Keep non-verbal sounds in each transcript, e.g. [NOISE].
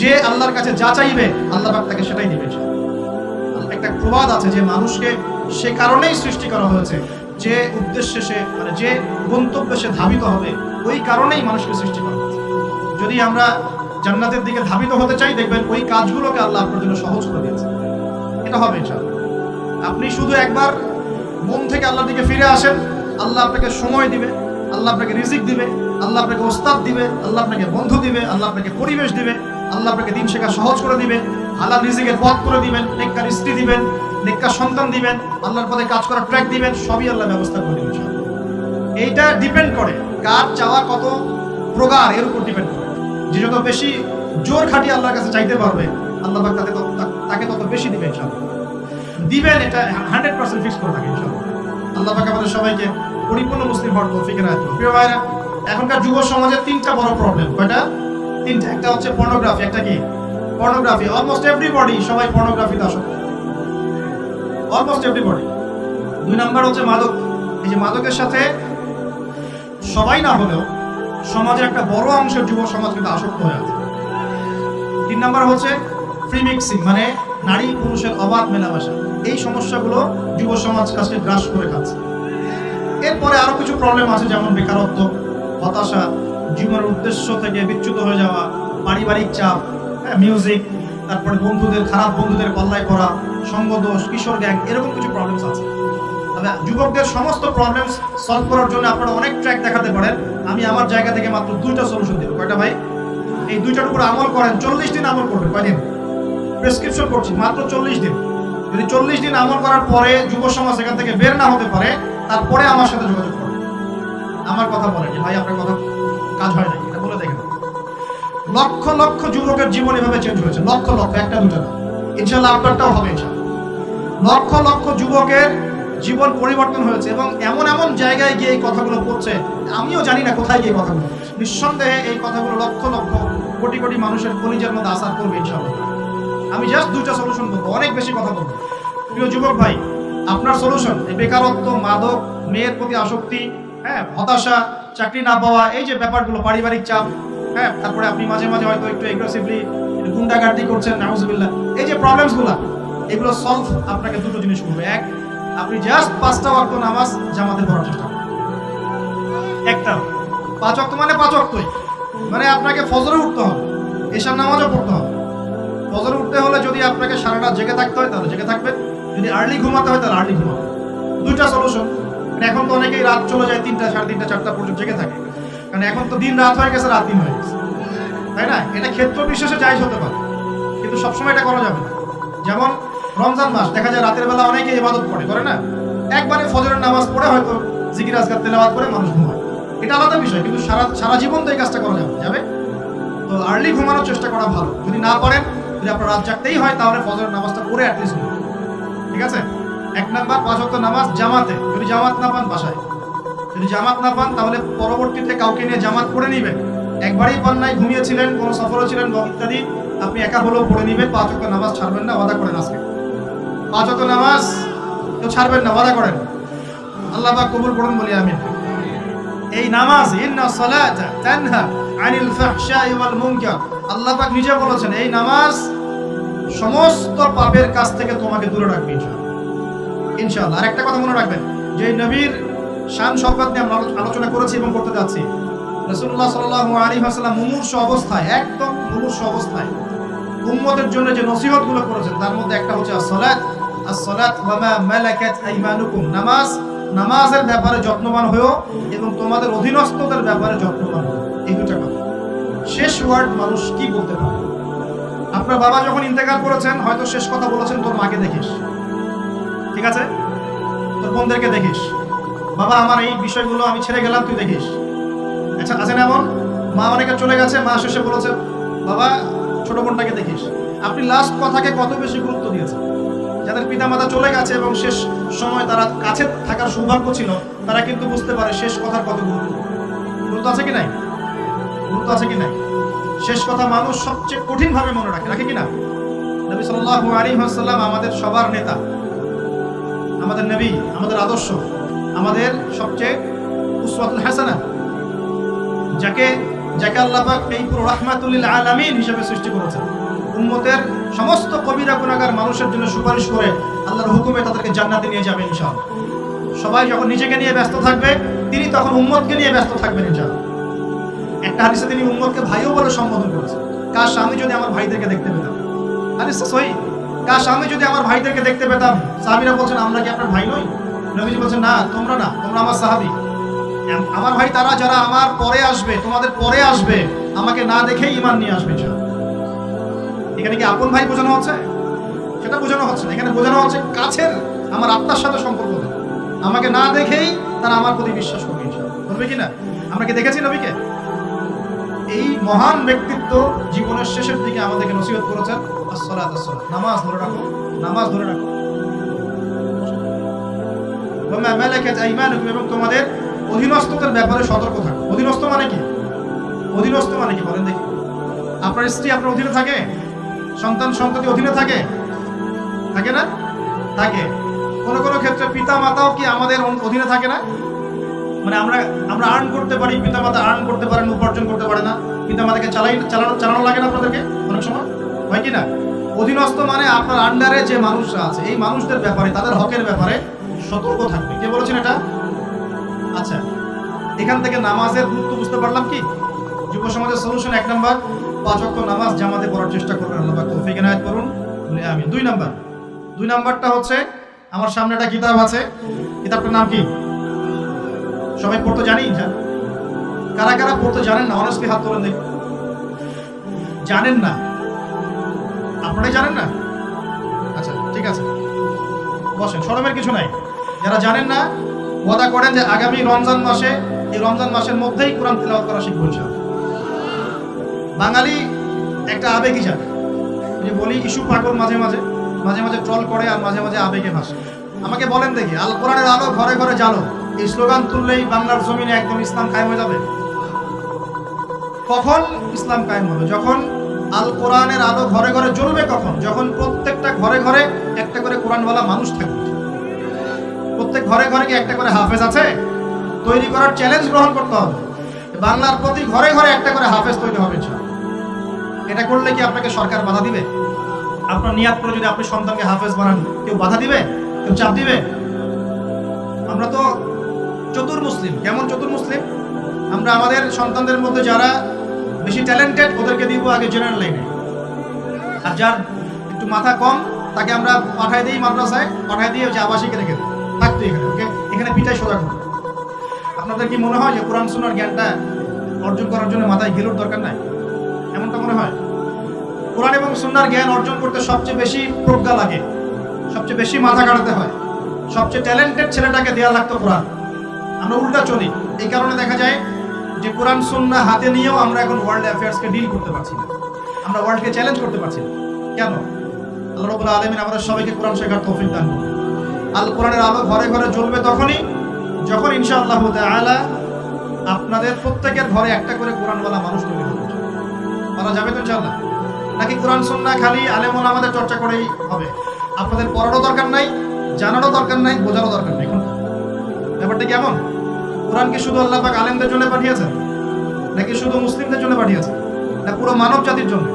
যে আল্লাহর কাছে যা চাইবে, আল্লাহ পাক তাকে সেটাই দিবে একটা প্রবাদ আছে যে মানুষকে সে কারণেই সৃষ্টি করা হয়েছে, যে উদ্দেশ্যে সে মানে যে গন্তব্যে সে ধাবিত হবে, ওই কারণেই মানুষকে সৃষ্টি করা হয়েছে। যদি আমরা জান্নাতের দিকে ধাবিত হতে চাই, দেখবেন ওই কাজগুলোকে আল্লাহ আপনার জন্য সহজ করে দিয়েছে। এটা হবে ইনশাআল্লাহ। আপনি শুধু একবার মন থেকে আল্লাহর দিকে ফিরে আসেন, আল্লাহ আপনাকে সময় দিবে, আল্লাহ আপনাকে রিজিক দিবে, আল্লাহ আপনাকে ওস্তাদ দিবে, আল্লাহ আপনাকে বন্ধু দিবে, আল্লাহ আপনাকে পরিবেশ দিবে আল্লাহ আপনাকে দিন শেখা সহজ করে দিবে আল্লাহ রিজিকের পথ করে দিবেন, নেককার স্ত্রী দিবেন, নেককার সন্তান দিবেন, আল্লাহর পথে কাজ করার ট্র্যাক দিবেন, সবই আল্লাহ ব্যবস্থা করে দিবেন এইটা ডিপেন্ড করে কার চাওয়া কত প্রগাঢ়, এর উপর ডিপেন্ড করে। যে যত বেশি জোর খাটিয়ে আল্লাহর কাছে চাইতে পারবে, আল্লাহ পাক তাকে তত- তাকে তত বেশি দিবেন ইনশাআল্লাহ। দিবেন এটা হান্ড্রেড পার্সেন্ট ফিক্স করে থাকে ইনশাআল্লাহ। আল্লাহ পাক আমাদের সবাইকে পরিপূর্ণ মুসলিম হওয়ার তৌফিক রাখবে প্রিয় ভাইরা, এখনকার যুব সমাজের তিনটা বড় প্রবলেম কয়টা? তিনটা, একটা হচ্ছে পর্নোগ্রাফি একটা কি? পর্নোগ্রাফি অলমোস্ট এভরিবডি সবাই পর্নোগ্রাফিতে আসক্ত। অলমোস্ট এভরিবডি দুই নাম্বার হচ্ছে মাদক। এই যে মাদকের সাথে সবাই না হলেও সমাজের একটা বড় অংশের যুব সমাজ কিন্তু আসক্ত হয়ে আছে। তিন নাম্বার হচ্ছে ফ্রি মিক্সিং মানে নারী পুরুষের অবাধ মেলামেশা। এই সমস্যাগুলো যুব সমাজ আজকে গ্রাস করে খাচ্ছে। এরপরে আরও কিছু প্রবলেম আছে, যেমন বেকারত্ব, হতাশা জীবনের উদ্দেশ্য থেকে বিচ্যুত হয়ে যাওয়া পারিবারিক চাপ হ্যাঁ, মিউজিক তারপরে বন্ধুদের খারাপ বন্ধুদের পাল্লায় পড়া সঙ্গদোষ কিশোর গ্যাং এরকম কিছু প্রবলেমস আছে। তবে যুবকদের সমস্ত প্রবলেমস সলভ করার জন্য আপনারা অনেক ট্র্যাক দেখাতে পারেন। আমি আমার জায়গা থেকে মাত্র দুইটা সলিউশন দেবো। কয়টা ভাই? এই দুইটার উপর আমল করেন চল্লিশ দিন আমল করবেন। কয়দিন? প্রেসক্রিপশন করছি মাত্র চল্লিশ দিন। যদি চল্লিশ দিন আমল করার পরে যুব সমাজ এখান থেকে বের না হতে পারে তারপরে আমার সাথে যোগাযোগ করুন। আমার কথা বলেন। ভাই আপনার কথা কাজ হয় না এটা বলে দেখেন। লক্ষ লক্ষ যুবকের জীবন এভাবে চেঞ্জ হয়েছে। লক্ষ লক্ষ, একটা দুটো না। ইনশাল্লাহ আপনারটাও হবে লক্ষ লক্ষ যুবকের জীবন পরিবর্তন হয়েছে এবং এমন এমন জায়গায় গিয়ে এই কথাগুলো পড়ছে আমিও জানি না কোথায় গিয়ে কথাগুলো। নিঃসন্দেহে এই কথাগুলো লক্ষ লক্ষ, কোটি কোটি মানুষের কলিজার মধ্যে আসার করবে ইনশাল্লাহ আমি জাস্ট দুইটা সলিউশন বলব, অনেক বেশি কথা বলব। প্রিয় যুবক ভাই, আপনার সলিউশন এই বেকারত্ব, মাদক, মেয়ের প্রতি আসক্তি হ্যাঁ হতাশা চাকরি না পাওয়া, এই যে ব্যাপারগুলো, পারিবারিক চাপ হ্যাঁ তারপরে আপনি মাঝে মাঝে হয়তো একটু এগ্রেসিভলি গুন্ডাগার্দি করছেন, নাউজুবিল্লাহ। এই যে প্রবলেমসগুলো এগুলো সলভ আপনাকে দুটো জিনিস করবে। এক, আপনি জাস্ট পাঁচটা ওয়াক্ত নামাজ জামাতে পড়ার চেষ্টা করুন। একটা, পাঁচ ওয়াক্ত মানে পাঁচ ওয়াক্তই। মানে আপনাকে ফজরে উঠতে হবে, এশার নামাজও পড়তে হবে। ফজরে উঠতে হলে যদি আপনাকে সারা রাত জেগে থাকতে হয়, তাহলে জেগে থাকবেন। যদি আর্লি ঘুমাতে হয়, তাহলে আর্লি ঘুমাবেন। দুইটা সলিউশন এখন তো অনেকেই রাত চলে যায় তিনটা, সাড়ে তিনটা, চারটা পর্যন্ত জেগে থাকে। কারণ এখন তো দিন রাত হয়ে গেছে, রাত দিন হয়ে গেছে। তাই না? এটা ক্ষেত্র বিশেষে যাইজ হতে পারে। কিন্তু সবসময় এটা করা যাবে না। যেমন রমজান মাস, দেখা যায় রাতের বেলা অনেকে ইবাদত করে করে না? একবারে ফজরের নামাজ পড়ে হয়তো জিকির, আজকার তেলাওয়াত করে মানুষ ঘুমায়। এটা আলাদা বিষয়, কিন্তু সারা সারা জীবন তো এই কাজটা করা যাবে। যাবে? তো আর্লি ঘুমানোর চেষ্টা করা ভালো। যদি না পারেন, যদি আপনার রাত জাগতেই হয়, তাহলে ফজরের নামাজটা পড়ে অ্যাটলিস্ট ঠিক আছে? এক নাম্বার পাঁচ ওয়াক্ত নামাজ জামাতে। যদি জামাত না পান বাসায়। যদি জামাত না পান, তাহলে পরবর্তীতে কাউকে নিয়ে জামাত পড়ে নেবেন। একবারই পান নাই, ঘুমিয়েছিলেন, কোনো সফরে ছিলেন বা ইত্যাদি, আপনি একা হলেও পড়ে নেবেন, পাঁচ ওয়াক্ত নামাজ ছাড়বেন না, ওয়াদা করেন আজকে। পাঁচ ওয়াক্ত নামাজ কেউ ছাড়বেন না, ওয়াদা করেন। আল্লাহ পাক কবুল করুন, বলি আমি এই নামাজ, ইন্না সালাতা তানহা আনিল ফাহশাই ওয়াল মুনকার। আল্লাহ পাক নিজে বলেছেন, এই নামাজ সমস্ত পাপের কাছ থেকে তোমাকে দূরে রাখবে, ইনশাআল্লাহ। ইনশাআল্লাহ। আর একটা কথা মনে রাখবেন, যে নবীর শান শওকত নিয়ে আমরা আলোচনা করেছি এবং করতে যাচ্ছি। রাসূলুল্লাহ সাল্লাল্লাহু আলাইহি ওয়াসাল্লাম মুমূর্ষ অবস্থায়, একদম মুমূর্ষ অবস্থায় উম্মতের জন্য যে নসিহতগুলো করেছেন, তার মধ্যে একটা হচ্ছে as-সালাত মালাকাত আইমানুকুম নামাজ। নামাজের ব্যাপারে যত্নবান হয়েও এবং তোমাদের অধীনস্থদের ব্যাপারে যত্নবান হও এই দুটা কথা। শেষ ওয়ার্ড মানুষ কি বলতে পারে? আপনার বাবা যখন ইন্তেকাল করেছেন, হয়তো শেষ কথা বলেছেন, তোর মাকে দেখিস। ঠিক আছে? তোর বোনদেরকে দেখিস। বাবা, আমার এই বিষয়গুলো আমি ছেড়ে গেলাম, তুই দেখিস। আচ্ছা আছে না এমন? মা অনেকে চলে গেছে, মা শেষে বলেছে, বাবা, ছোট বোনটাকে দেখিস। আপনি লাস্ট কথাকে কত বেশি গুরুত্ব দিয়েছেন? যাদের পিতামাতা চলে গেছে এবং শেষ সময় তারা কাছে থাকার সৌভাগ্য ছিল, তারা কিন্তু বুঝতে পারে শেষ কথার কত গুরুত্ব। গুরুত্ব আছে কি নাই? গুরুত্ব আছে কি নাই? শেষ কথা মানুষ সবচেয়ে কঠিনভাবে মনে রাখে রাখে কি না? নবী সাল্লাল্লাহু আলাইহি ওয়াসাল্লাম আমাদের সবার নেতা। আমাদের নবী, আমাদের আদর্শ, আমাদের সবচেয়ে উসওয়াতুল হাসানা, যাকে যাকে আল্লাহ পাক এই পুরো রাহমাতুল্লিল আলামিন হিসেবে সৃষ্টি করেছেন। উম্মতের সমস্ত কবিরা গুণাগার মানুষের জন্য সুপারিশ করে আল্লাহর হুকুমে তাদেরকে জান্নাতে নিয়ে যাবেন ইনশাআল্লাহ। সবাই যখন নিজেকে নিয়ে ব্যস্ত থাকবে, তিনি তখন উম্মতকে নিয়ে ব্যস্ত থাকবেন ইনশাআল্লাহ। একটা হাদিসে তিনি উম্মতকে ভাইও বলে সম্বোধন করেছেন। কাশ স্বামী যদি আমার ভাইদেরকে দেখতে পেতাম হাদিসটা সহি। কাশ, আমি যদি আমার ভাইদেরকে দেখতে পেতাম সাহাবীরা বলছেন, আমরা কি আপনার ভাই নই? নবীজি বলছেন, না, তোমরা না, তোমরা আমার সাহাবী। আম- আমার ভাই, তারা যারা আমার পরে আসবে, তোমাদের পরে আসবে, আমাকে না দেখেই ইমান নিয়ে আসবে। এখানে কি আপন ভাই বোঝানো হচ্ছে? সেটা বোঝানো হচ্ছে না। এখানে বোঝানো হচ্ছে কাছের আমার আত্মার সাথে সম্পর্ক আমাকে না দেখেই তারা আমার প্রতি বিশ্বাস করবে। করবে কি না? আমরা কি দেখেছি নবীকে? এই মহান ব্যক্তিত্ব জীবনের শেষের দিকে আমাদেরকে নসিহত করেছেন নামাজ ধরে রাখো, নামাজ ধরে রাখো। এবং তোমাদের অধীনস্থদের ব্যাপারে সতর্ক থাকো। অধীনস্থ মানে কি? অধীনস্থ মানে কি? বলেন দেখি। আপনার স্ত্রী আপনার অধীনে থাকে? সন্তান সন্ততি অধীনে থাকে? থাকে না? থাকে। কোনো কোনো ক্ষেত্রে পিতা মাতাও কি আমাদের অধীনে থাকে না? মানে আমরা আমরা আর্ন করতে পারি, পিতা মাতা আর্ন করতে পারেন, উপার্জন করতে পারে না। পিতা মাতাকে চালাই, চালানো চালানো লাগে না আপনাদেরকে অনেক সময়? হয় কি না? অধীনস্থ মানে আপনার আন্ডারে যে মানুষরা আছে, এই মানুষদের ব্যাপারে, তাদের হকের ব্যাপারে সতর্ক থাকবে। কে বলেছেন এটা? আচ্ছা এখান থেকে নামাজের গুরুত্ব বুঝতে পারলাম কি? যুব সমাজের সলিউশন এক নাম্বার পাঁচ ওয়াক্ত নামাজ জামাতে পড়ার চেষ্টা করবেন। আল্লাহ তৌফিক এনায়েত করুন। আমি দুই নাম্বার দুই নাম্বারটা হচ্ছে, আমার সামনে একটা কিতাব আছে। কিতাবটার নাম কি? সবাই পড়তে জানি কারা কারা পড়তে জানেন না? অনেস্টলি হাত তোলেন দেখুন। জানেন না। আপনারাই জানেন না? আচ্ছা ঠিক আছে। বসেন শরমের কিছু নাই। যারা জানেন না, ওয়াদা করেন যে আগামী রমজান মাসে, এই রমজান মাসের মধ্যেই কোরআন তেলাওয়াত করা শিখব বাঙালি একটা আবেগই জানে যে বলি ইস্যু পাগল মাঝে মাঝে মাঝে মাঝে ট্রল করে আর মাঝে মাঝে আবেগে ভাসে। আমাকে বলেন দেখি আল কোরআনের আলো ঘরে ঘরে জালো এই স্লোগান তুললেই বাংলার জমিনে একদম ইসলাম কায়েম হয়ে যাবে। কখন ইসলাম কায়েম হবে? যখন আল কোরআনের আলো ঘরে ঘরে জ্বলবে কখন? যখন প্রত্যেকটা ঘরে ঘরে একটা করে কোরআনওয়ালা মানুষ থাকবে। প্রত্যেক ঘরে ঘরে কি একটা করে হাফেজ আছে? তৈরি করার চ্যালেঞ্জ গ্রহণ করতে হবে। বাংলার প্রতি ঘরে ঘরে একটা করে হাফেজ তৈরি হবে। এটা করলে কি আপনাকে সরকার বাধা দিবে? আপনার নিয়াত করে যদি আপনি সন্তানকে হাফেজ বানান, কেউ বাধা দিবে? কেউ চাপ দিবে? আমরা তো চতুর মুসলিম। কেমন চতুর মুসলিম? আমরা আমাদের সন্তানদের মধ্যে যারা বেশি ট্যালেন্টেড ওদেরকে দিব আগে জেনারেল লাইনে আর যার একটু মাথা কম, তাকে আমরা পাঠাই দিই মাদ্রাসায় পাঠাই দিয়ে হচ্ছে আবাসিকে রেখে থাকতো এখানে, ওকে? এখানে পিঠাই সোজা করো। আপনাদের কি মনে হয় যে কোরআন শোনার জ্ঞানটা অর্জন করার জন্য মাথায় গেলোর দরকার নাই? এমনটা মনে হয়? কোরআন এবং সুন্নার জ্ঞান অর্জন করতে সবচেয়ে বেশি প্রজ্ঞা লাগে। সবচেয়ে বেশি মাথা কাটাতে হয়। সবচেয়ে ট্যালেন্টেড ছেলেটাকে দেওয়া লাগতো কোরআন। আমরা উল্টা চলি। এই কারণে দেখা যায় যে কোরআন সুন্না হাতে নিয়েও আমরা এখন ওয়ার্ল্ড অ্যাফেয়ার্সকে ডিল করতে পারছি না। আমরা ওয়ার্ল্ডকে চ্যালেঞ্জ করতে পারছি না। কেন? আল্লাহ রবুল্লা আলমিন আমাদের সবাইকে কোরআন শেখার তৌফিক দান আল কোরআনের আলো ঘরে ঘরে জ্বলবে তখনই, যখন ইনশাআল্লাহ আলা আপনাদের প্রত্যেকের ঘরে একটা করে কোরআনওয়ালা মানুষ তৈরি হবে। বলা যাবে তো ইনশাআল্লাহ? নাকি কোরআন সুন্না খালি আলেমন আমাদের চর্চা করেই হবে? আপনাদের পড়ারও দরকার নাই, জানারও দরকার নাই, বোঝারও দরকার নেই। ব্যাপারটা কেমন? কোরআনকে শুধু আল্লাহ পাক আলেমদের জন্য পাঠিয়েছেন? নাকি শুধু মুসলিমদের জন্য পাঠিয়েছেন? না, পুরো মানব জাতির জন্য।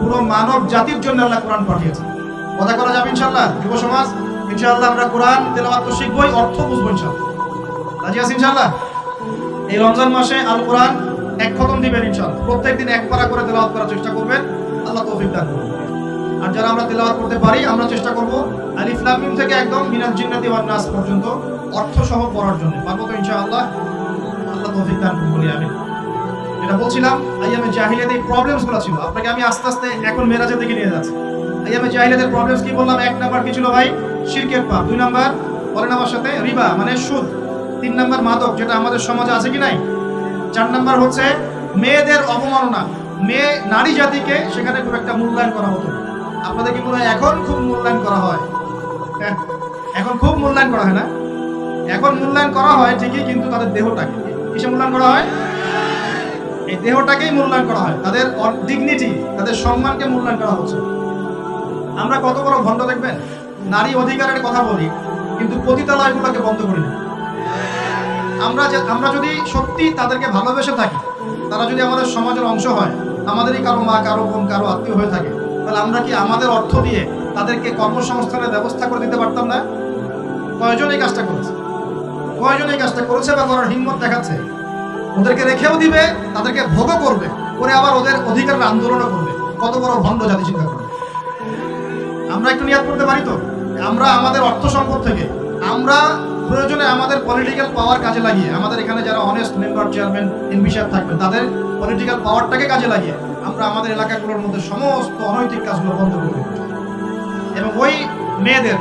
পুরো মানব জাতির জন্য আল্লাহ কোরআন পাঠিয়েছেন। কথা করা যাবে ইনশাআল্লাহ? যুব সমাজ, ইনশাআল্লাহ আমরা কোরআন তেলাওয়াত তো শিখবই, অর্থ বুঝব ইনশাআল্লাহ। রাজি আছি ইনশাআল্লাহ? এই রমজান মাসে আল কোরআন এক খতম দিবেন ইনশাআল্লাহ। প্রত্যেকদিন এক পারা করে তেলাওয়াত করার চেষ্টা করবেন। আল্লাহ তৌফিক দান করবেন আর যারা আমরা তেলাওয়াত করতে পারি, আমরা চেষ্টা করব আলিফ থেকে একদম মিনাল জিন্নাতি ওয়ান নাস পর্যন্ত অর্থ সহ পড়ার জন্য। পারব তো ইনশাআল্লাহ? আল্লাহ তৌফিক দান বলি আমি যেটা বলছিলাম আইয়ামে জাহিলিয়াতে এই প্রবলেমসগুলো ছিল। আপনাকে আমি আস্তে আস্তে এখন মেরাজের দিকে নিয়ে যাচ্ছি। আইয়ামে জাহিলিয়াতের প্রবলেমস কি বললাম? এক নাম্বার কি ছিল ভাই? শিরকের পাপ। দুই নাম্বার বলেন আমার সাথে রিবা মানে সুদ। তিন নাম্বার মাদক যেটা আমাদের সমাজে আছে কি নাই? চার নাম্বার হচ্ছে মেয়েদের অবমাননা। মেয়ে নারী জাতিকে সেখানে খুব একটা মূল্যায়ন করা হতো আপনাদের কি মনে হয় এখন খুব মূল্যায়ন করা হয়? হ্যাঁ, এখন খুব মূল্যায়ন করা হয় না? এখন মূল্যায়ন করা হয় ঠিকই, কিন্তু তাদের দেহটাকে। কিসে মূল্যায়ন করা হয়? এই দেহটাকেই মূল্যায়ন করা হয়। তাদের ডিগনিটি তাদের সম্মানকে মূল্যায়ন করা হচ্ছে। আমরা কত বড় ভণ্ড দেখবেন? নারী অধিকারের কথা বলি, কিন্তু পতিতালয়গুলোকে বন্ধ করি না। আমরা যে আমরা যদি সত্যি তাদেরকে ভালোবেসে থাকি, তারা যদি আমাদের সমাজের অংশ হয়, আমাদেরই কারও মা, কারও বোন, কারও আত্মীয় হয়ে থাকে, তাহলে আমরা কি আমাদের অর্থ দিয়ে তাদেরকে কর্মসংস্থানের ব্যবস্থা করে দিতে পারতাম না? কয়জন এই কাজটা করেছে? কয়জন এই কাজটা করেছে বা করার হিম্মত দেখাচ্ছে। ওদেরকে রেখেও দিবে, তাদেরকে ভোগও করবে। করে আবার ওদের অধিকারের আন্দোলনও করবে। কত বড় ভণ্ড জাতি চিন্তা করবে। আমরা একটু নিয়াদ করতে পারি তো? আমরা আমাদের অর্থ সম্পদ থেকে, আমরা প্রয়োজনে আমাদের পলিটিক্যাল পাওয়ার কাজে লাগিয়ে, আমাদের এখানে যারা অনেস্ট মেম্বার চেয়ারম্যান এমপি সাহেব থাকবেন, তাদের পলিটিক্যাল পাওয়ারটাকে কাজে লাগিয়ে, আমরা আমাদের এলাকাগুলোর মধ্যে সমস্ত অনৈতিক কাজগুলো বন্ধ করে দেব এবং ওই মেয়েদের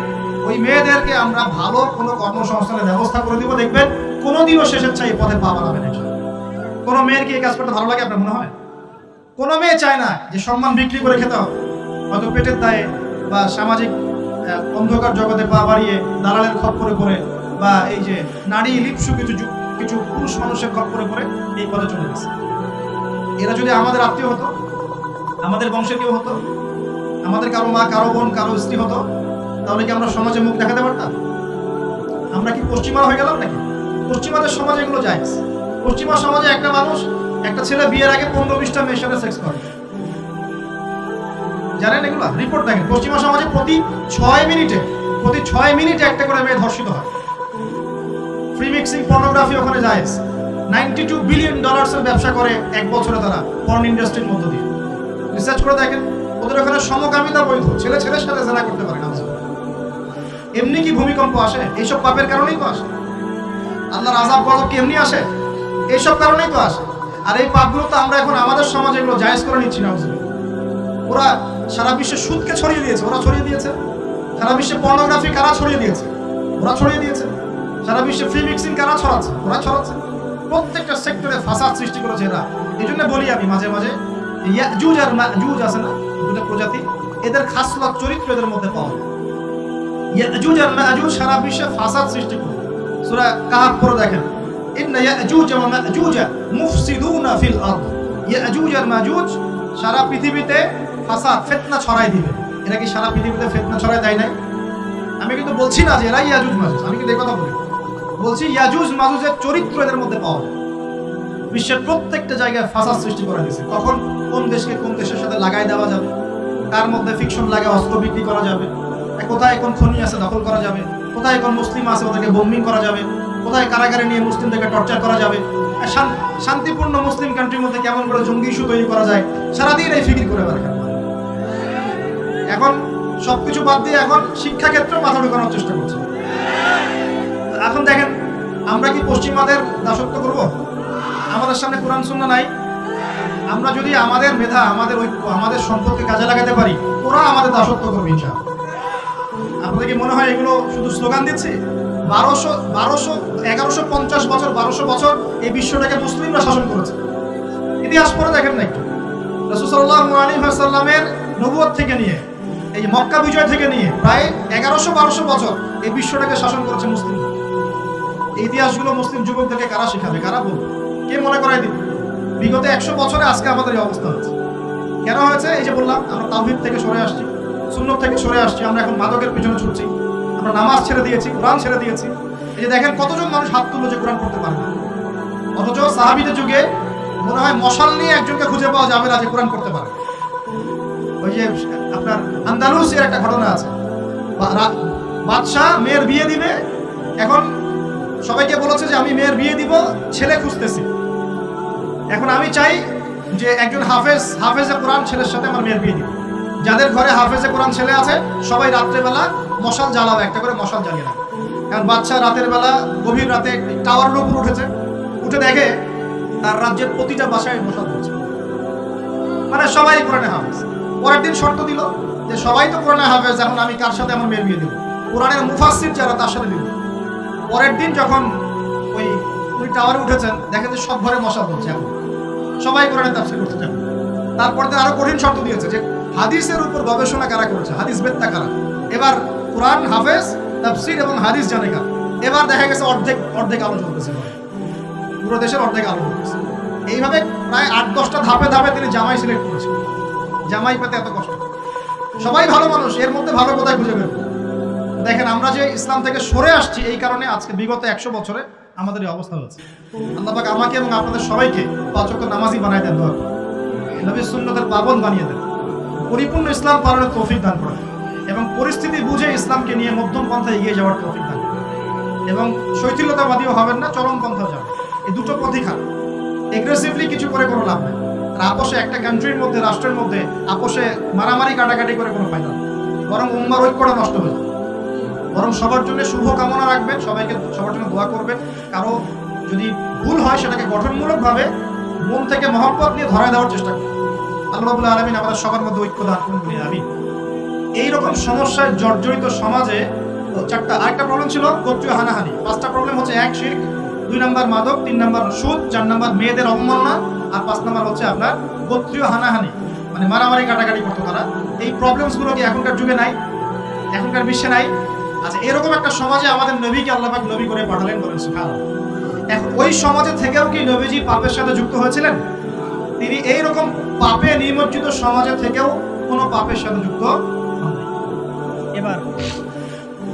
ওই মেয়েদেরকে আমরা ভালো কোনো কর্মসংস্থানের ব্যবস্থা করে দিব, দেখবেন কোনোদিনও শেষের চাই পথে পা বাড়াবে না। কোনো মেয়ের কি এই কাজ করতে ভালো লাগে আপনার মনে হয়? কোনো মেয়ে চায় না যে সম্মান বিক্রি করে খেতে হবে। হয়তো পেটের দায়ে বা সামাজিক অন্ধকার জগতে পা বাড়িয়ে দালালের খপ্পরে করে বা এই যে নারী লিপসু কিছু কিছু পুরুষ মানুষের খপ্পরে করে এই পথে চলে গেছে। এরা যদি আমাদের আত্মীয় হতো, আমাদের বংশের কেউ হতো, আমাদের কারও মা, কারও বোন, কারও স্ত্রী হতো তাহলে কি আমরা সমাজে মুখ দেখাতে পারতাম? আমরা কি পশ্চিমা হয়ে গেলাম নাকি? পশ্চিমাদের সমাজে এগুলো যায় পশ্চিমা সমাজে একটা মানুষ, একটা ছেলে বিয়ের আগে পনেরো বিশটা মেয়ের সাথে সেক্স করে। জানেন এগুলো? রিপোর্ট দেখেন। পশ্চিমা সমাজে প্রতি ছয় মিনিটে, প্রতি ছয় মিনিটে একটা করে মেয়ে ধর্ষিত হয়। ফ্রি মিক্সিং পর্নোগ্রাফি ওখানে যায় নাইনটি টু বিলিয়ন ডলার্সের ব্যবসা করে এক বছরে তারা পর্ন ইন্ডাস্ট্রির মধ্য দিয়ে। রিসার্চ করে দেখেন, ওদের ওখানে সমকামিতা বৈধ। ছেলে ছেলের সাথে জেনা করতে পারে না। এমনি কি ভূমিকম্প আসে? এইসব পাপের কারণেই তো আসে। আল্লাহর আজাব গজব কি এমনি আসে? এইসব কারণেই তো আসে। আর এই পাপগুলো তো আমরা এখন আমাদের সমাজে এগুলো জায়েজ করে নিচ্ছি না ওরা সারা বিশ্বে সুদকে ছড়িয়ে দিয়েছে। ওরা ছড়িয়ে দিয়েছে। সারা বিশ্বে পর্নোগ্রাফি কারা ছড়িয়ে দিয়েছে? ওরা ছড়িয়ে দিয়েছে। সারা বিশ্বে ফ্রি মিক্সিং কারা ছড়াচ্ছে? ওরা ছড়াচ্ছে। প্রত্যেকটা সেক্টরে ফাসাদ সৃষ্টি করেছে এরা। এই জন্য বলি আমি মাঝে মাঝে জুজ আর মাজুজ আছে না, দুটো প্রজাতি, এদের খাসলত চরিত্র এদের মধ্যে পাওয়া যায়। ইয়াজুজ আর মাজুজ সারা বিশ্বে ফাসাদ সৃষ্টি করে। সূরা কাহাফ পড়ে দেখেন। ইন্না ইয়াজুজ ওয়া মাজুজ মুফসিদুনা ফিল আরদ। ইয়াজুজ আর মাজুজ সারা পৃথিবীতে ফাসাদ, ফিতনা ছড়াই দিবে। এরা কি সারা পৃথিবীতে ফিতনা ছড়াই দেয় নাই? আমি কিন্তু বলছি না যে এরা ইয়াজুজ মাজুজ আমি কিন্তু এই কথা বলি। বলছি ইয়াজুজ মাজুজের চরিত্র এদের মধ্যে পাওয়া যায়। বিশ্বের প্রত্যেকটা জায়গায় ফাসাদ সৃষ্টি করা হয়েছে। কখন কোন দেশকে কোন দেশের সাথে লাগাই দেওয়া যাবে? তার মধ্যে ফিকশন লাগে, অস্ত্র বিক্রি করা যাবে? কোথায় কোন খনি আছে দখল করা যাবে? কোথায় কোন মুসলিম আছে ওদেরকে বোম্বিং করা যাবে? কোথায় কারাগারে নিয়ে মুসলিমদেরকে টর্চার করা যাবে? শান্তিপূর্ণ মুসলিম কান্ট্রির মধ্যে কেমন করে জঙ্গি ইস্যু তৈরি করা যায়? সারাদিন এই ফিকির করে বেড়ায়। এখন সবকিছু বাদ দিয়ে এখন শিক্ষাক্ষেত্রে মাথা ঢোকানোর চেষ্টা করছে। এখন দেখেন, আমরা কি পশ্চিমাদের দাসত্ব করব? আমাদের সামনে কোরআন শূন্য নাই? আমরা যদি আমাদের মেধা, আমাদের ঐক্য, আমাদের সম্পর্কে কাজে লাগাতে পারি, ওরা আমাদের দাসত্ব করবে ইনশাআল্লাহ। আপনাদের মনে হয় এগুলো শুধু স্লোগান দিচ্ছে? বারোশো বারোশো, এগারোশো পঞ্চাশ বছর, বারোশো বছর এই বিশ্বটাকে মুসলিমরা শাসন করেছে। ইতিহাস পড়ে দেখেন না একটু রসুসাল্লাহ আলী সাল্লামের নবুয়ত থেকে নিয়ে, এই মক্কা বিজয় থেকে নিয়ে প্রায় এগারোশো, বারোশো বছর এই বিশ্বটাকে শাসন করেছে মুসলিম। এই ইতিহাসগুলো মুসলিম যুবকদেরকে কারা শেখাবে? কারা বলবে? কে মনে করাই দিবে? বিগত একশো বছরে আজকে আমাদের এই অবস্থা হচ্ছে কেন হয়েছে? এই যে বললাম, আমরা তাওহিদ থেকে সরে আসছি। সুন্নত থেকে সরে আসছি, আমরা এখন মাদকের পিছনে ছুটছি। আমরা নামাজ ছেড়ে দিয়েছি, কোরআন ছেড়ে দিয়েছি। এই যে দেখেন কতজন মানুষ হাত তুললো যে কোরআন পড়তে পারে না। অথচ সাহাবিদের যুগে মনে হয় মশাল নিয়ে একজনকে খুঁজে পাওয়া যাবে না যে কোরআন করতে পারে। ওই যে আপনার আন্দালুসিয়ার একটা ঘটনা আছে। বাদশাহ মেয়ের বিয়ে দিবে, এখন সবাইকে বলেছে যে আমি মেয়ের বিয়ে দিব, ছেলে খুঁজতেছি। এখন আমি চাই যে একজন হাফেজ, হাফেজে কোরআন, ছেলের সাথে আমার মেয়ের বিয়ে দিব যাদের ঘরে হাফেজে কোরআন ছেলে আছে, সবাই রাত্রেবেলা মশাল জ্বালাবে একটা করে মশাল জ্বালিয়ে রাখবে কারণ বাচ্চা রাতের বেলা গভীর রাতে টাওয়ারের উপর উঠেছে। উঠে দেখে তার রাজ্যের প্রতিটা বাসায় মশাল ধরছে মানে সবাই কোরআনে হাফেজ। পরের দিন শর্ত দিল যে সবাই তো কোরআনে হাফেজ, এখন আমি কার সাথে আমার মেয়ের দেবো? কোরআনের মুফাসির যারা, তার সাথে দিব পরের দিন যখন ওই উনি টাওয়ারে উঠেছেন, দেখেন যে সব ঘরে মশা ধরছে এখন। সবাই কোরআনে তাফসির করতে যাবে। তারপর দিন আরও কঠিন শর্ত দিয়েছে যে হাদিসের উপর গবেষণা কারা করেছে? হাদিস বেত্তা কারা? এবার কোরআন হাফেজ, তাফসির এবং হাদিস জানে কারা? এবার দেখা গেছে অর্ধেক অর্ধেক আলো চলতেছে পুরো দেশের অর্ধেক আলো চলতেছে এইভাবে প্রায় আট, দশটা ধাপে ধাপে তিনি জামাই সিলেক্ট করেছেন। জামাই পেতে এত কষ্ট। সবাই ভালো মানুষ, এর মধ্যে ভালো কোথায় খুঁজে বের দেখেন, আমরা যে ইসলাম থেকে সরে আসছি, এই কারণে আজকে বিগত একশো বছরে আমাদের এই অবস্থা হয়েছে। আল্লাহ আমাকে এবং আপনাদের সবাইকে পাঁচ ওয়াক্ত নামাজি বানায় দেন দোয়া নবী সুন্নতের পাবন বানিয়ে দেন। পরিপূর্ণ ইসলাম পালনের তৌফিক দান করেন এবং পরিস্থিতি বুঝে ইসলামকে নিয়ে মধ্যম পন্থা এগিয়ে যাওয়ার তৌফিক দান। এবং শৈথিলতাবাদীও হবেন না, চরম পন্থা যাবেন এই দুটো পথই খারাপ। এগ্রেসিভলি কিছু করে কোনো লাভ নেই। আর আপোষে একটা কান্ট্রির মধ্যে, রাষ্ট্রের মধ্যে আপোষে মারামারি কাটাকাটি করে কোনো ফায়দা বরং উম্মার ঐক্যটা নষ্ট হয়ে যাবে। বরং সবার জন্য শুভ কামনা রাখবেন, সবাইকে সবার জন্য দোয়া করবেন। কারও যদি ভুল হয়, সেটাকে গঠনমূলকভাবে মন থেকে মহব্বত নিয়ে ধরা দেওয়ার চেষ্টা করবেন। আল্লাহ রাব্বুল আলামিন আমাদের সবার মধ্যে ঐক্য দান করুন আমি এইরকম সমস্যায় জর্জরিত সমাজে চারটা, আরেকটা প্রবলেম ছিল গোত্রীয় হানাহানি। পাঁচটা প্রবলেম হচ্ছে এক, শির্ক, দুই নাম্বার মাদক, তিন নাম্বার সুদ, চার নাম্বার মেয়েদের অবমাননা, আর পাঁচ নাম্বার হচ্ছে আপনার গোত্রীয় হানাহানি। মানে মারামারি, কাটাকাটি করতো তারা। এই প্রবলেমসগুলো কি এখনকার যুগে নাই? এখনকার বিশ্বে নাই? আচ্ছা এরকম একটা সমাজে আমাদের নবীকে আল্লাহ পাক নবী করে পাঠালেন বলেন, সুবহানাল্লাহ। এখন ওই সমাজে থেকেও কি নবীজি পাপের সাথে যুক্ত হয়েছিলেন? তিনি এই রকম পাপে নিমজ্জিত সমাজে থেকেও কোনো পাপের সাথে যুক্ত এবার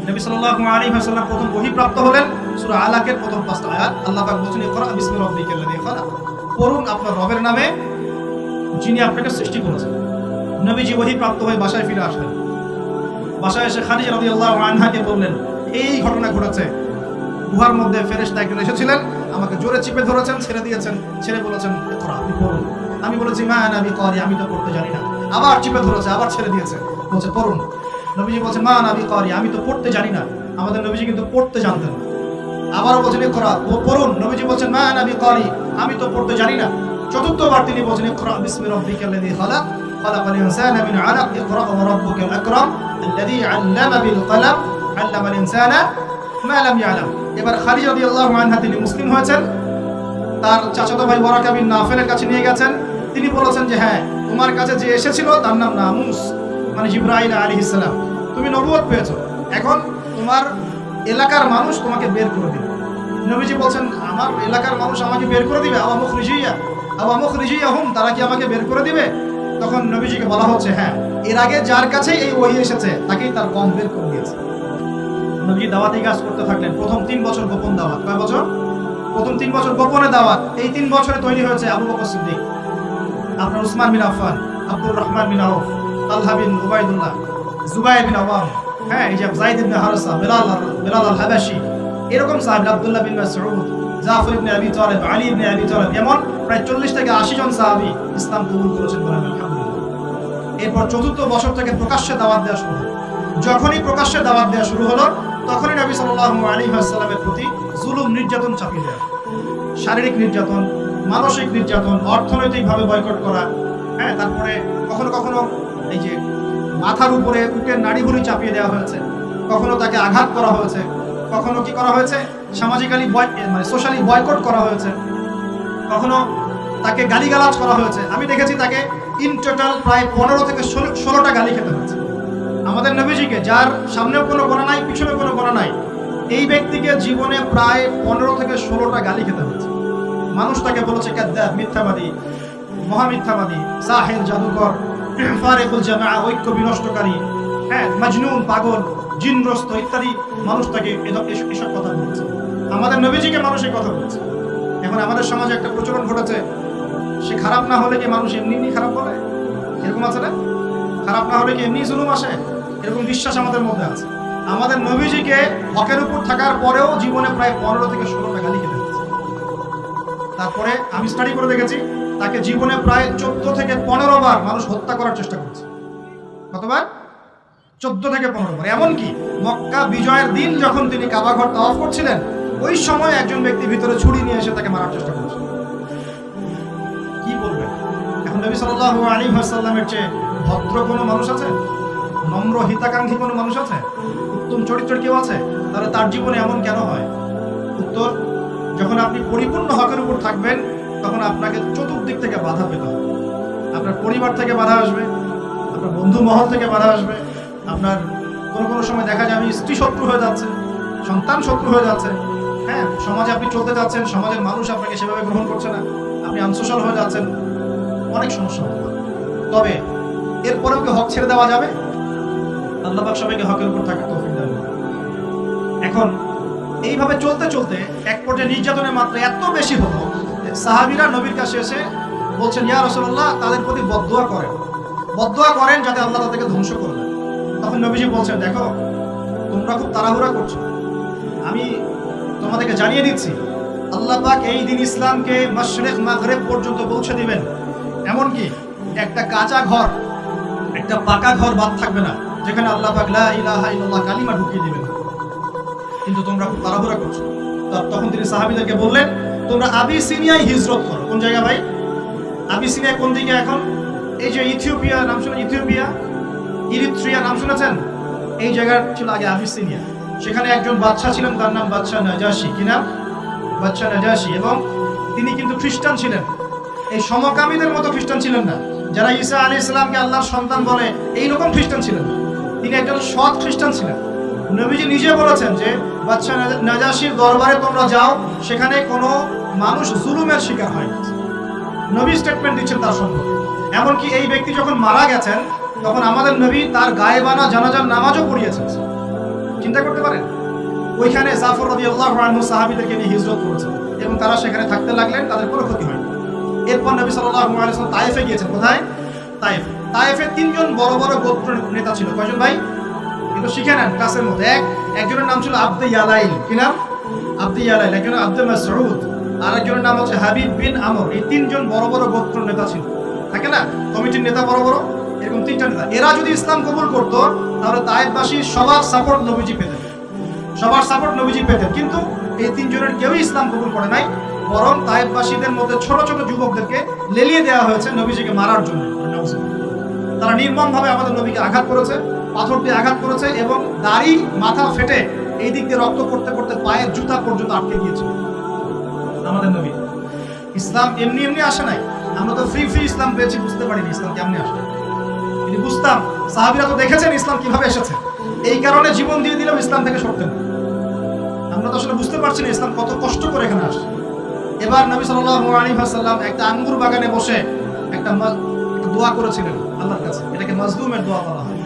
নবী সাল্লাল্লাহু আলাইহি ওয়াসাল্লাম প্রথম ওহী প্রাপ্ত হলেন সূরা আলাকের প্রথম পাঁচটা আয়াত। আল্লাহ পাক বলছেন, ইকরা বিসমি রাব্বিকাল্লাযী খালাক। পড়ুন আপনার রবের নামে, যিনি আপনাকে সৃষ্টি করেছেন। নবীজি ওহী প্রাপ্ত হয়ে বাসায় ফিরে আসলেন। বাসায় এসে খাদিজা রাদিয়াল্লাহু আনহাকে বললেন, এই ঘটনা ঘটেছে। গুহার মধ্যে ফেরেশতা একজন এসেছিলেন, আমাকে জোরে চিপে ধরেছেন, ছেড়ে দিয়েছেন, ছেড়ে বলেছেন, ইকরা, আপনি পড়ুন। আমি বলেছি মা আনা আমি করি আমি তো পড়তে জানি না আবার চিপে ধরেছে আবার ছেড়ে দিয়েছে বলছে পড়ুন নবীজি বলছে মা আনা আমি করি আমি তো পড়তে জানি না আমাদের নবীজি কিন্তু পড়তে জানতেন আবারও বলছেন ইকরা ও পড়ুন নবীজি বলছেন মা আনা আমি করি আমি তো পড়তে জানি না চতুর্থবার তিনি বলছেন ইকরা বিসমি রাব্বিকাল্লাযী খালাক خلق الإنسان من علق اقرأ وربك الأكرم الذي علم بالقلم علم الإنسان ما لم يعلم এবার খালিদ রাদিয়াল্লাহু আনহা তিনি মুসলিম হয়েছেন তার চাচাতো ভাই ওয়ারাকা বিন নাফেলের কাছে নিয়ে গেছেন তিনি বলেছেন যে হ্যাঁ তোমার কাছে যে এসেছিল তার নাম নামুস মানে জিব্রাইল আলাইহিস সালাম। তুমি নবুয়ত পেয়েছ। এখন তোমার এলাকার মানুষ তোমাকে বের করে দিবে। নবীজি বলছেন, আমার এলাকার মানুষ আমাকে বের করে দিবে? আওয়া মুখরিজিয়া? আওয়া মুখরিজিয়া হুম তারা কি আমাকে বের করে দিবে? তখন নবীজিকে বলা হচ্ছে হ্যাঁ এর আগে যার কাছেই এই ওহি এসেছে, তাকেই তার কম বের করে দিয়েছে। নবীজি দাওয়াতি কাজ করতে থাকলেন। প্রথম তিন বছর গোপন দাওয়াত। কয় বছর? প্রথম তিন বছর গোপনে দাওয়াত। এই তিন বছরে তৈরি হয়েছে আবু বকর সিদ্দিক। আপনার উসমান বিন আফফান, আব্দুর রহমান বিন আউফ, তালহা বিন উবাইদুল্লাহ, জুবাইর বিন আওয়াম হ্যাঁ এই যে জাইদ ইবনে হারসা, বেলাল বেলাল আল হাবাশি এরকম সাহাবী আব্দুল্লাহ বিন মাসউদ, জাফর ইবনে আবি তালেব, আলী ইবনে আবি তালেব, এমন প্রায় চল্লিশ থেকে আশি জন সাহাবী ইসলাম কবুল করেছেন বলেন এরপর চতুর্থ বছর থেকে প্রকাশ্যে দাওয়াত দেওয়া শুরু হলো যখনই প্রকাশ্যে দাওয়াত দেওয়া শুরু হলো, তখনই নবী সাল্লাল্লাহু আলাইহি ওয়াসাল্লামের প্রতি জুলুম, নির্যাতন চাপিয়ে দেওয়া শারীরিক নির্যাতন মানসিক নির্যাতন, অর্থনৈতিকভাবে বয়কট করা হ্যাঁ তারপরে কখনো কখনো এই যে মাথার উপরে উটের নাড়িভুড়ি চাপিয়ে দেওয়া হয়েছে, কখনো তাকে আঘাত করা হয়েছে, কখনো কি করা হয়েছে? সামাজিক্যালি মানে সোশ্যালি বয়কট করা হয়েছে, কখনো তাকে গালিগালাজ করা হয়েছে। আমি দেখেছি তাকে ইন টোটাল প্রায় পনেরো থেকে ষোলো, ষোলোটা গালি খেতে হয়েছে। আমাদের নবীজিকে, যার সামনেও কোনো গোনা নাই পিছনে কোনো গোনা নাই, এই ব্যক্তিকে জীবনে প্রায় পনেরো থেকে ষোলোটা গালি খেতে হয়েছে। মানুষ তাকে বলেছে কাদ্দাব, মিথ্যাবাদী, মহামিথ্যাবাদী সাহের জাদুকর, [CLEARS THROAT] ফারেকুল জামা ঐক্য বিনষ্টকারী হ্যাঁ মাজনুন, পাগল, জিনগ্রস্ত ইত্যাদি মানুষ তাকে এসব কথা বলেছে। আমাদের নবীজিকে মানুষ এই কথা বলছে। এখন আমাদের সমাজে একটা প্রচলন ঘটেছে, সে খারাপ না হলে কি মানুষ এমনি এমনি খারাপ বলে? এরকম আছে না? খারাপ না হলে কি এমনি জুলুম আসে? এরকম বিশ্বাস আমাদের মধ্যে আছে। আমাদের নবীজিকে হকের উপর থাকার পরেও জীবনে প্রায় পনেরো থেকে ষোলোটা গালি খেতে তারপরে আমি স্টাডি করে দেখেছি, তাকে জীবনে প্রায় চোদ্দ থেকে পনেরো বার মানুষ হত্যা করার চেষ্টা করছে। কতবার? চোদ্দ থেকে পনেরো বার। এমনকি মক্কা বিজয়ের দিন যখন তিনি কাবাঘর তাওয়াফ করছিলেন, ওই সময় একজন ব্যক্তি ভিতরে ছুরি নিয়ে এসে তাকে মারার চেষ্টা করছে। কি বলবেন? এখন নবী সাল্লাল্লাহু আলাইহি ওয়াসাল্লামের চেয়ে ভদ্র কোনো মানুষ আছে? নম্র, হিতাকাঙ্ক্ষী কোনো মানুষ আছে? উত্তম চরিত্র কেউ আছে? তাহলে তার জীবনে এমন কেন হয়? উত্তর যখন আপনি পরিপূর্ণ হকের উপর থাকবেন, তখন আপনাকে চতুর্দিক থেকে বাধা পেতে হবে। আপনার পরিবার থেকে বাধা আসবে, আপনার বন্ধু মহল থেকে বাধা আসবে, আপনার কোনো কোনো সময় দেখা যায় আমি স্ত্রী শত্রু হয়ে যাচ্ছে, সন্তান শত্রু হয়ে যাচ্ছে। হ্যাঁ সমাজে আপনি চলতে যাচ্ছেন, সমাজের মানুষ আপনাকে সেভাবে গ্রহণ করছে না, আপনি আনসোশাল হয়ে যাচ্ছেন, অনেক সমস্যা তবে এরপরেও কি হক ছেড়ে দেওয়া যাবে? আল্লাহ সবাইকে হকের উপর থাকার দান এখন এইভাবে চলতে চলতে এক পর্যায়ে নির্যাতনের মাত্রা এত বেশি হলো সাহাবিরা নবীর কাছে এসে বলছেন, ইয়া রসল্লাহ তাদের প্রতি বদদোয়া করেন। বদদোয়া করেন যাতে আল্লাহ তাদেরকে ধ্বংস করে দেন। তখন নবীজি বলছেন, দেখো, তোমরা খুব তাড়াহুড়া করছ। আমি তোমাদেরকে জানিয়ে দিচ্ছি, আল্লাহ পাক এই দিন ইসলামকে মশরেক মাগরেব পর্যন্ত পৌঁছে দিবেন। এমনকি একটা কাঁচা ঘর, একটা পাকা ঘর বাদ থাকবে না, যেখানে আল্লাহ পাক লা ইলাহা ইল্লাল্লাহ কালিমা ঢুকিয়ে দিবেন। কিন্তু তোমরা খুব তাড়াহুড়া করছ। তখন তিনি সাহাবীদেরকে বললেন, তোমরা আবিসিনিয়ায় হিজরত করো। কোন জায়গা ভাই? আবিসিনিয়া কোন দিকে এখন? এই যে ইথিওপিয়া, নাম শুনে ইথিওপিয়া? ইরিত্রিয়া নাম শুনেছেন? এই জায়গার ছিল আগে আবিসিনিয়া। সেখানে একজন বাদশা ছিলেন, তার নাম বাদশা নাজাসি। কি নাম? বাদশা নাজাসি। এবং তিনি কিন্তু খ্রিস্টান ছিলেন। এই সমকামীদের মতো খ্রিস্টান ছিলেন না। যারা ঈসা আলী ইসলামকে আল্লাহর সন্তান বলে, এইরকম খ্রিস্টান ছিলেন। তিনি একজন সৎ খ্রিস্টান ছিলেন। নবীজি নিজে বলেছেন যে বাদশা নাজা- নাজাসির দরবারে তোমরা যাও, সেখানে কোনো মানুষ জুলুমের শিকার হয় নবী স্টেটমেন্ট দিচ্ছেন তার সম্পর্কে এমনকি এই ব্যক্তি যখন মারা গেছেন, তখন আমাদের নবী তার গায়ে বানা জানাজার নামাজও পড়িয়েছেন। চিন্তা করতে পারেন? ওইখানে জাফর রবি আল্লাহ রানহু সাহাবিদেরকে নিয়ে হিজরত করেছেন এবং তারা সেখানে থাকতে লাগলেন, তাদের কোনো ক্ষতি হয়নি। এরপর নবী সাল্লাহ তাইফে গিয়েছেন। কোথায়? তাইফ তাইফে তিনজন বড় বড় গোত্র নেতা ছিল। কয়জন ভাই? কিন্তু শিখে নেন, ক্লাসের মধ্যে। এক একজনের নাম ছিল আব্দে ইয়ালাইল। কি নাম? আব্দে ইয়ালাইল। একজনের আব্দে মাসউদ। আর একজনের নাম হচ্ছে হাবিব বিন আমর। এই তিনজন বড় বড় গোত্র নেতা ছিল। থাকে না? কমিটির নেতা বড় বড়। এরকম তিনটা নেতা। এরা যদি ইসলাম কবুল করতো, তাহলে তাইফবাসী সবার সাপোর্ট নবীজি পেতেন। সবার সাপোর্ট নবীজি পেতেন। কিন্তু এই তিনজনের কেউই ইসলাম কবুল করে নাই। বরং তাইফবাসীদের মধ্যে ছোট ছোট যুবকদেরকে লেলিয়ে দেওয়া হয়েছে নবীজিকে মারার জন্য। তারা নির্মমভাবে আমাদের নবীকে আঘাত করেছে। পাথর দিয়ে আঘাত করেছে এবং দাড়ি, মাথা ফেটে এই দিক দিয়ে রক্ত করতে করতে পায়ের জুতা পর্যন্ত আটকে গিয়েছে আমাদের নবী। ইসলাম এমনি এমনি আসে নাই। আমরা তো ফ্রি ফ্রি ইসলাম পেয়েছি, বুঝতে পারিনি ইসলাম কেমনি আসে যদি বুঝতাম, সাহাবিরা তো দেখেছেন ইসলাম কীভাবে এসেছে। এই কারণে জীবন দিয়ে দিলেও ইসলাম থেকে সরতেন। আমরা তো আসলে বুঝতে পারছি না ইসলাম কত কষ্ট করে এখানে আসে এবার নবী ওয়াসাল্লাম একটা আঙ্গুর বাগানে বসে একটা দোয়া করেছিলেন আল্লাহর কাছে। এটাকে মাজলুমের দোয়া বলা হয়।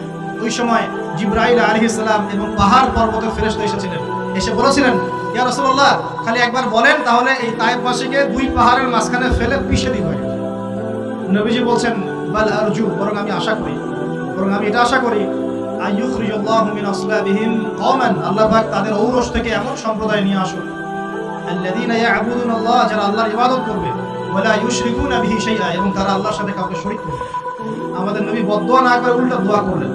ওই সময় জিব্রাইল আলাইহিস সালাম এবং পাহাড় পর্বতের ফেরেশতা এসেছিলেন। এসে বলেছিলেন, ইয়া রাসূলুল্লাহ, খালি একবার বলেন, তাহলে এই তাইফবাসীকে দুই পাহাড়ের মাঝখানে ফেলে পিষে দিব নবীজি বলছেন, বাল আরজু, বরং আমি আশা করি, বরং আমি এটা আশা করি আল্লাহ তাদের ঔরস থেকে এমন সম্প্রদায় নিয়ে আসুন। যারা আল্লাহর ইবাদত এবং তারা আল্লাহর সাথে কাউকে আমাদের নবী না করে উল্টা দোয়া করলেন।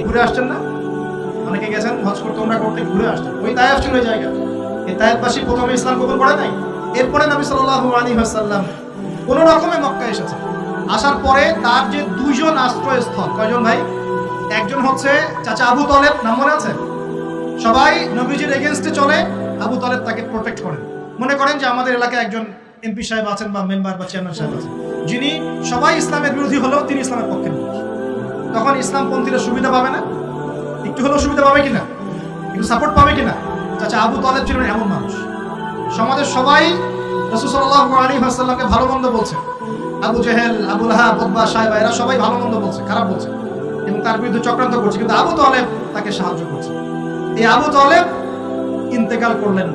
এই ঘুরে আসছেন না? অনেকে গেছেন হজ করতে তোমরা করতে ঘুরে আসছেন। ওই তায়েফ ছিল জায়গা। এই তায়েফবাসী প্রথমে ইসলাম কবুল করে নাই। এরপরে নবী সাল্লাল্লাহু আলাইহি ওয়াসাল্লাম কোন রকমে মক্কা এসেছে আসার পরে তার যে দুইজন আশ্রয়স্থল, কয়জন ভাই? একজন হচ্ছে চাচা আবু তলেব, নাম মনে আছে? সবাই নবীজির এগেনস্টে চলে, আবু তলেব তাকে প্রোটেক্ট করেন। মনে করেন যে আমাদের এলাকায় একজন এমপি সাহেব আছেন বা মেম্বার বা চেয়ারম্যান সাহেব আছেন। যিনি সবাই ইসলামের বিরোধী হলেও তিনি ইসলামের পক্ষে মানুষ তখন ইসলামপন্থীরা সুবিধা পাবে না? একটু হলেও সুবিধা পাবে কিনা? একটু সাপোর্ট পাবে কিনা? চাচা আবু তলেব ছিলেন এমন মানুষ। সমাজের সবাই হাসাল্লামকে ভালো মন্দ বলছে। আবু জেহেল, আবু লাহা বদবা সাহেবা, এরা সবাই ভালো মন্দ বলছে, খারাপ বলছে। এবং তার বিরুদ্ধে চক্রান্ত করছে, কিন্তু আবু তলেব তাকে সাহায্য করছে। এই আবু তলেব ইন্তেকাল করলেন।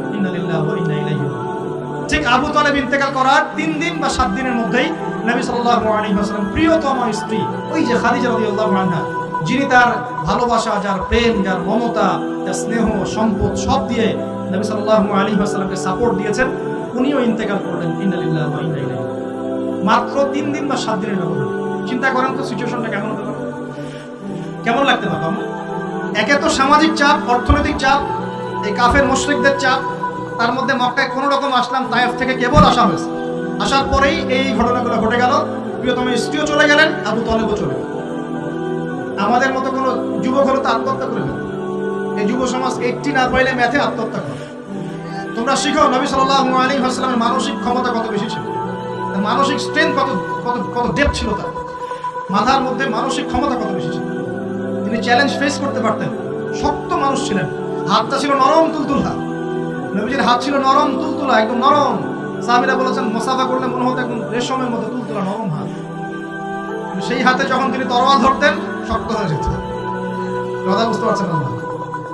ঠিক আবু তলেব ইন্তেকাল করার তিন দিন বা সাত দিনের মধ্যেই নবী সাল্লাল্লাহু আলাইহি ওয়াসাল্লাম প্রিয়তম স্ত্রী, ওই যে খাদিজা রাদিয়াল্লাহু আনহা, যিনি তার ভালোবাসা, যার প্রেম, যার মমতা যার স্নেহ, সম্পদ সব দিয়ে নবী সাল্লাল্লাহু আলাইহি ওয়াসাল্লামকে সাপোর্ট দিয়েছেন, উনিও ইন্তেকাল করলেন, ইন্নালিল্লাহ ওয়া ইন্না ইলাইহি। মাত্র তিন দিন বা সাত দিনের ব্যবধান। চিন্তা করেন তো সিচুয়েশনটা কেমন হতে পারে? কেমন লাগতে পারতো একে তো সামাজিক চাপ, অর্থনৈতিক চাপ, এই কাফের মুশরিকদের চাপ, তার মধ্যে মক্কায় কোনো রকম আসলাম, তায়েফ থেকে কেবল আসা হয়েছে। আসার পরেই এই ঘটনাগুলো ঘটে গেল। প্রিয়তম স্ত্রীও চলে গেলেন, আবু তলেবও চলে গেলেন। আমাদের মতো কোনো যুবক হলো তো আত্মহত্যা করে ফেলে। এই যুব সমাজ এইটটি না পাইলে ম্যাথে আত্মহত্যা করে। তোমরা শিখো, নবী সাল্লাল্লাহু আলাইহি ওয়াসাল্লামের মানসিক ক্ষমতা কত বেশি ছিল? মানসিক স্ট্রেংথ কত কত কত ডেপ ছিল তার? মাথার মধ্যে মানসিক ক্ষমতা কত বেশি ছিল? তিনি চ্যালেঞ্জ ফেস করতে পারতেন। শক্ত মানুষ ছিলেন। হাতটা ছিল নরম, তুলতুল হাত। নবীজির হাত ছিল নরম, তুলতুলা, একদম নরম। সাহাবীরা বলেছেন, মোসাফা করলে মনে হতো একদম রেশমের মতো তুলতুলা নরম হাত। সেই হাতে যখন তিনি তরোয়াল ধরতেন শক্ত হয়ে যেত কথা বুঝতে পারছেন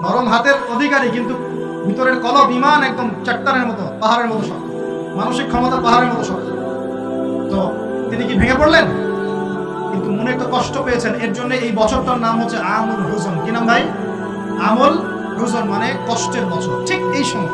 নরম হাতের অধিকারী, কিন্তু ভিতরের কলব ইমান একদম চাট্টানের মতো, পাহাড়ের মতো শক্ত মানসিক ক্ষমতা পাহাড়ের মতো শক্ত তো তিনি কি ভেঙে পড়লেন? কিন্তু মনে একটু কষ্ট পেয়েছেন। এর জন্য এই বছরটার নাম হচ্ছে আমুল হুজন কি নাম ভাই? আমল হুজন মানে কষ্টের বছর। ঠিক এই সময়।